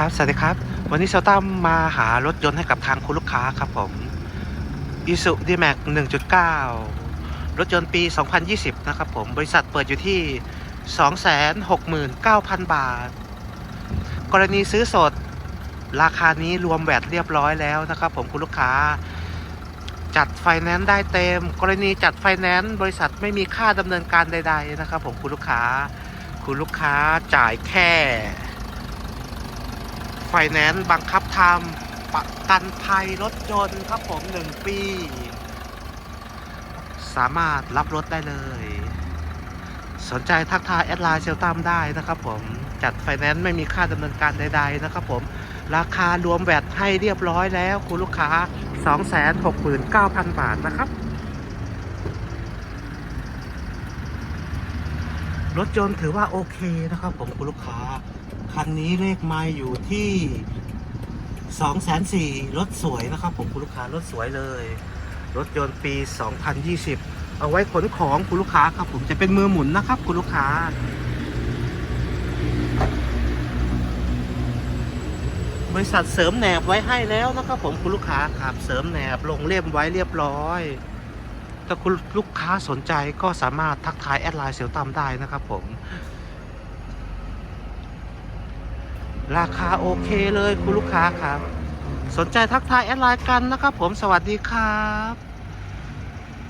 ครับ สวัสดีครับ วันนี้เซลตั้มมาหารถยนต์ให้กับทางคุณลูกค้าครับผม i s u d m a x 1.9 รถยนต์ปี 2020 นะครับผม บริษัทเปิดอยู่ที่ 269,000 บาท กรณีซื้อสด ราคานี้รวมแวดเรียบร้อยแล้วนะครับผมคุณลูกค้า จัดไฟแนนซ์ได้เต็ม กรณีจัดไฟแนนซ์บริษัทไม่มีค่าดำเนินการใด ๆ นะครับผมคุณลูกค้า คุณลูกค้าจ่ายแค่ ไฟแนนซ์บังคับทำประกันภัยรถยนต์ครับผม1ปี สามารถรับรถได้เลย สนใจทักทายแอดไลน์เซลตามได้นะครับผมจัดไฟแนนซ์ไม่มีค่าดำเนินการใด ๆ นะครับผม ราคารวมแวดให้เรียบร้อยแล้วคุณลูกค้า 269,000 บาทนะครับ รถยนต์ถือว่าโอเคนะครับผมคุณลูกค้า คันนี้เลขไม้อยู่ที่2องแสนสี่รถสวยนะครับผมคุณลูกค้ารถสวยเลย รถยนต์ปี 2020 เอาไว้ขนของคุณลูกค้าครับผมจะเป็นมือหมุนนะครับคุณลูกค้าบริษัทเสริมแหนบไว้ให้แล้วนะครับผมคุณลูกค้าครับเสริมแหนบลงเล่มไว้เรียบร้อยถ้าคุณลูกค้าสนใจก็สามารถทักทายแอดไลน์เซลตัมได้นะครับผม ราคาโอเคเลยคุณลูกค้าครับ สนใจทักทายแอดไลน์กันนะครับผมสวัสดีครับ